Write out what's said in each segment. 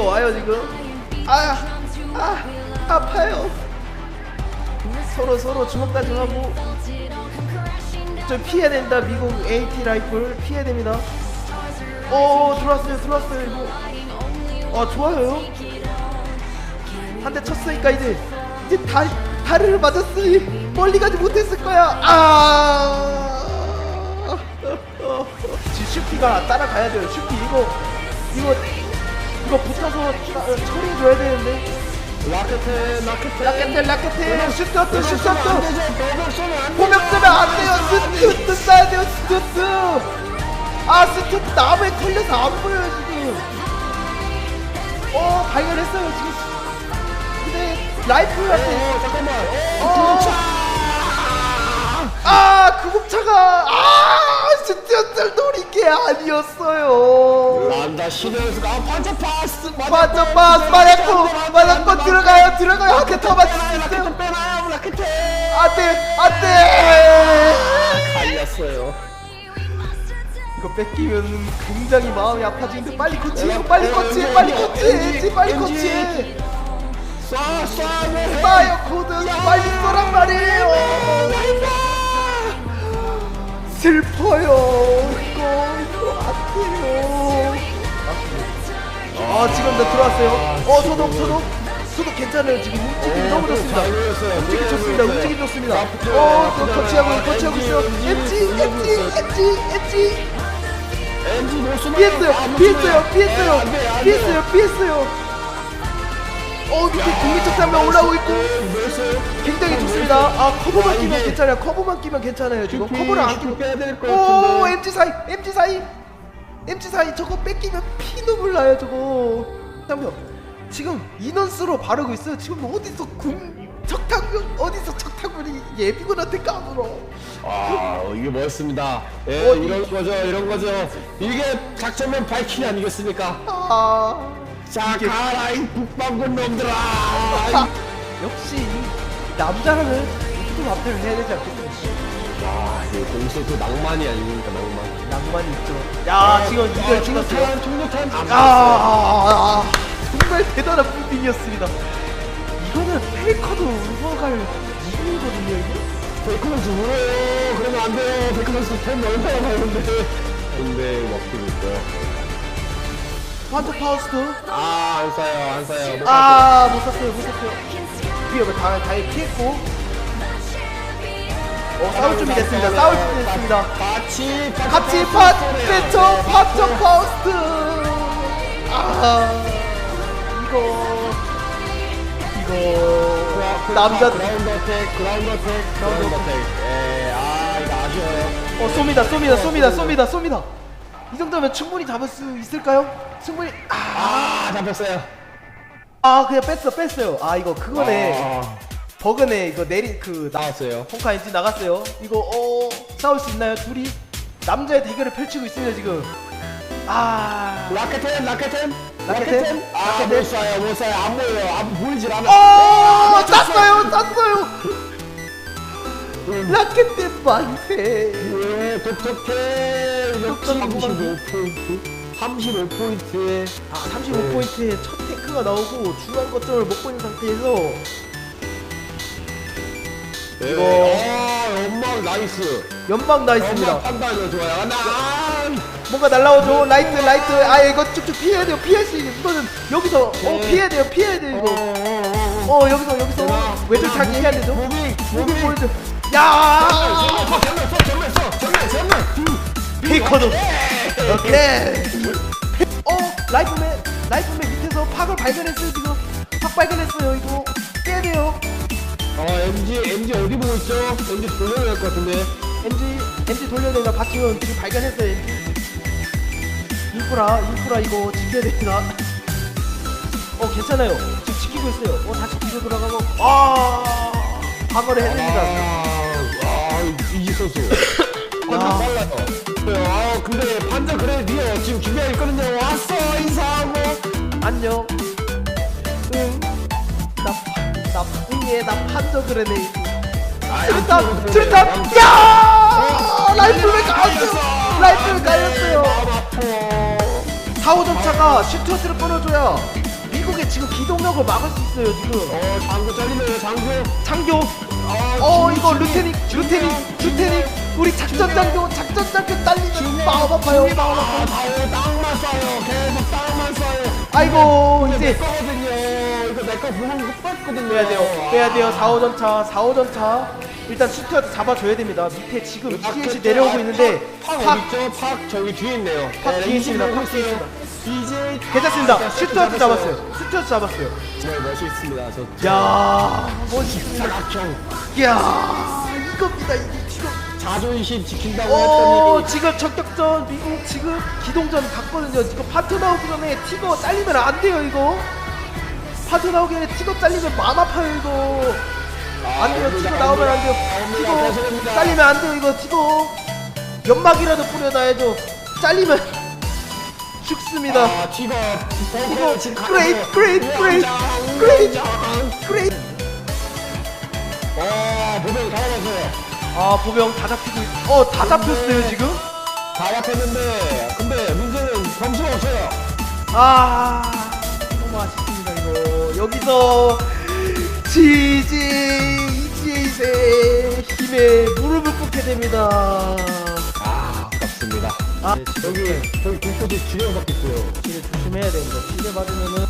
잡으러 뛰어와요 지금? 아, 아 아파요. 서로 서로 주먹 다짐하고. 저 피해야 된다 미국 AT 라이플. 피해야 됩니다. 어 들어왔어요 들어왔어요 이거. 어 좋아요. 한 대 쳤으니까 이제 이제 다 다리를 맞았으니 멀리 가지 못했을 거야. 아! 슈피가 따라가야 돼요 슈피. 이거 이거 이거 붙어서 처리해줘야 되는데. 라켓테 라켓테 라켓텔 라켓텔 슈터트 슈터트 안 보면 쓰면 안 돼요. 스투트 써야 돼요. 스투트 아 스투트 나무에 걸려서 안 보여요 지금. 어 발견했어요 지금. 근데 라이프한테 어 잠깐만. 어. 아 구급차가 아 스튜어트를 노린 게 아니었어요. 시리얼스가 아 반짝 파스 맞아 맞 맞았고 맞았고 들어가요 들어가요. 한대 더 맞을 수 있어요 라켓테 빼놔요 라켓테 안돼 안돼. 갈렸어요. 이거 뺏기면 굉장히 마음이 아파지는데 빨리 코치해 빨리 코치해 빨리 코치해 빨리 코치해 쏴쏴 싸요 코드 빨리 들어왔어요. 어 소독 소독. 소독 괜찮아요 지금. 움직임이 너무 좋습니다. 움직임 좋습니다 움직임 좋습니다. 어 또 터치하고 터치하고 있어요. 엣지 엣지 엣지 엣지 엔지 노스 피했어요 피했어요 피했어요. 피했어요 피했어요. 어 밑에 국민적 한명 올라오고 있고. 굉장히 좋습니다. 아 커버만 끼면 이게- 괜찮아요. 커버만 끼면 괜찮아요 지금. 커버를 안 될것 오 MG 사이 MG 사이. MG 사이 저거 뺏기면 피 눈물 나요 저거 잠깐만 지금 인원수로 바르고 있어요. 지금 어디서 군 적탁 어디서 적탁물이 예비군한테 까불어. 아 이게 뭐였습니다. 예 어, 이런 거죠 이런 거죠. 이게 작전면 발키리 아니겠습니까? 아. 자 가라 이 북방군 놈들아. 아, 역시 이 남자라면 좀 앞에를 해야 되지 않겠습 니까 아 이거 공수도 낭만이 아닙니까 낭만 낭만이 있죠. 야 지금 이걸 찍었어요. 중력탄 중력탄 아, 아, 아, 정말 대단한 빌딩이었습니다. 이거는 페이커도 울어갈 이유거든요, 이거? 베이컨 죽어요. 그러면 안 돼요. 베이컨 선수 템 얼마나 많은데. 근데 먹히고 있고요. 환자 파우스트. 아안 쏴요 안 쏴요. 못 아, 못 샀어요, 못 샀어요. 위협을 다, 다행히 피했고. 어, 싸울 준비 됐습니다. 싸울 준비 됐습니다. 같이 같이 파, 배쳐, 파쳐 파우스트. 아, 이거. 이거. 남자. 그라운드 어택 그라운드 어택 그라운드 어택 예아 이거 아쉬워요 어 쏩니다 쏩니다 쏩니다 쏩니다 쏩니다 이 정도면 충분히 잡을 수 있을까요? 충분히 아, 아 잡혔어요 아 그냥 뺐어 뺐어요 아 이거 그거네 아, 버그네 이거 내리 그 나, 나왔어요. 홍카 엔진 나갔어요. 이거 어 싸울 수 있나요? 둘이? 남자의 대결을 펼치고 있습니다 지금. 아. 라켓템 라켓템 라켓템? 아못 라켓템? 쏴요 못 쏴요. 안 보여요. 안 보이질 않아 어, 땄어요, 땄어요. 라켓대 만세. 예 독특해. 독특한 35포인트. 35포인트에. 아, 35포인트에 첫 탱크가 나오고 중간 거점을 먹고 있는 상태에서 이거 이거- 어 연막 나이스 연막 나 있습니다. 연막 판단이 좋아요 나 뭔가 날라오죠. 라이트, 라이트. 아, 이거 쭉쭉 피해야 돼요. 피할 수 있는 이거는 여기서 어 네. 피해야 돼요. 피해야 돼요 이거. 어 여기서 여기서 외줄타기 해야 되죠. 무빙 무빙 무빙 보여줘. 야, 전면 써 전면 써 전면 전면 페이커도. 오케이. 어 라이프맨, 라이프맨 밑에서 팍을 발견했어요 지금. 팍 발견했어요 이거. 어 MG MG 어디 보고 있죠? MG 돌려야 될것 같은데. MG MG 돌려내가 박지원 지금 발견했어요 MG. 인프라 인프라 이거 지켜야 됩니다 어 괜찮아요. 지금 지키고 있어요. 어 다시 뒤로 돌아가고. 아 방어를 해냅니다. 아, 이지 선수. 완전 빨라요. 그래요 아 근데 반전 그래 니어 지금 준비하고 있거든요. 왔어 인사하고. 안녕. 응 나 응애 나 판저 아, 트루탑 트루탑 야! 라이프를 깔았어요 라이프를 깔렸어요 마음 아파. 4호점 차가 슈트워트를 끊어줘야 미국의 지금 기동력을 막을 수 있어요 지금. 어 장교 잘리네요 장교. 장교. 아, 어 진- 이거 진- 루테닉 진- 루테닉 진- 루테닉. 우리 작전 장교 작전 장교 딸리면 마음 아파요. 마음 아 아파요 땅만 쏴요. 계속 땅만 쏴요. 아이고 이거 내 내거 부분 뺐거든요. 빼야 돼요. 빼야 돼요. 4호점 차. 4호점 차. 일단 슈트워트 잡아줘야 됩니다. 밑에 지금 아, TNC 그렇죠. 내려오고 아, 있는데 팍, 팍팍 어디 있죠? 팍 저기 뒤에 있네요. 팍 네, 뒤에 있습니다. 팍 뒤에 있어요. 이제 괜찮습니다. 아, 슈트워트 잡았어요. 슈트워트 잡았어요. 정말 멋있습니다 저 야 멋있습니다. 야 이겁니다 이게 지금. 자존심 지킨다고 어 했더니 지금 적격전 미국 지금 기동전 갔거든요. 지금 파트 나오기 전에 티거 잘리면 안 돼요 이거 파트 나오기 전에 티거 잘리면 아파요 이거 안 돼요. 티거 나오면 안 돼요. 티거 잘리면 안 돼요 이거 티거 연막이라도 뿌려놔야죠. 잘리면 죽습니다. 아 티거 이거 그레이트 그레이트 그레이트 그레이트 그레이트. 어 보병 다 잡았어요. 아 보병 다 잡히고 있... 어다 잡혔어요 지금? 다 잡혔는데 근데 문제는 점수가 없어요. 아 너무 아쉽습니다 여기서 GG 이지에이의 힘에 무릎을 꿇게 됩니다 아 아깝습니다 아 여기 저기 곳곳에 지뢰가 박혔어요 지뢰 조심해야 됩니다 지뢰 맞으면은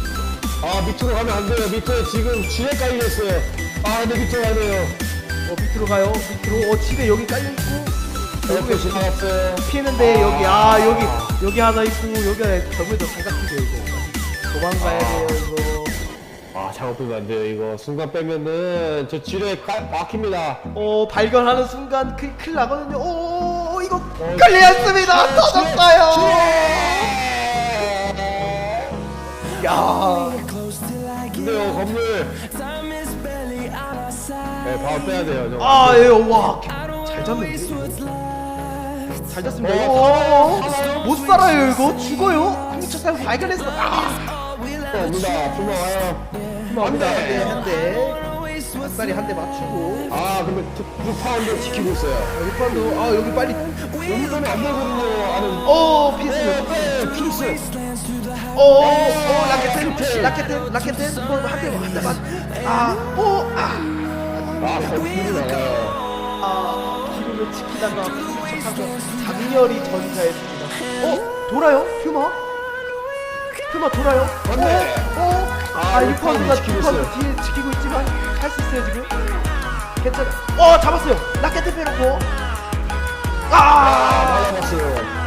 아 밑으로 가면 안 돼요 밑에 지금 지뢰 깔려있어요 아 근데 밑으로 가야 돼요 어 밑으로 가요 밑으로 어 지뢰 여기 깔려 있고 옆에 여기 지나갔어요 피했는데 여기 아 여기 여기 하나 있고 여기 하나 있고 저기도 삼각형이에요 이거 도망가야 돼요 이거 아 작업 보면 안 돼요 이거 순간 빼면은 저 지뢰 까, 막힙니다 어 발견하는 순간 큰, 큰일 나거든요 오 이거 어, 걸렸습니다 지뢰, 터졌어요! 야 근데요 건물 네 바로 빼야 돼요 저. 아, 예, 와, 잘 잡는데. 잘 잡습니다. 어, 오, 살아요? 못 살아요, 이거 죽어요. 공처상 발견했어. 아, 옵니다 분명 와요 안 돼, 한 대. 닭다리 한 대 맞추고. 아 근데 루파운드 지키고 있어요 판도, 아, 여기 빨리. 가면 안 되거든요 아는 어, 피스. 네 피스 어, 어. 어, 한 대, 한대 맞. 아, 어, 아. 아 나가요 아, 기름을 지키다가 공처상과 장렬히 전사했습니다. 어, 돌아요? 휴마? 휴마 돌아요? 맞네. 어, 어. 아, 아, 유파우 있어요. 뒤에 지키고 있지만 할 수 있어요 지금. 괜찮아. 어, 잡았어요. 라켓 빼놓고. 아, 아 맞았어요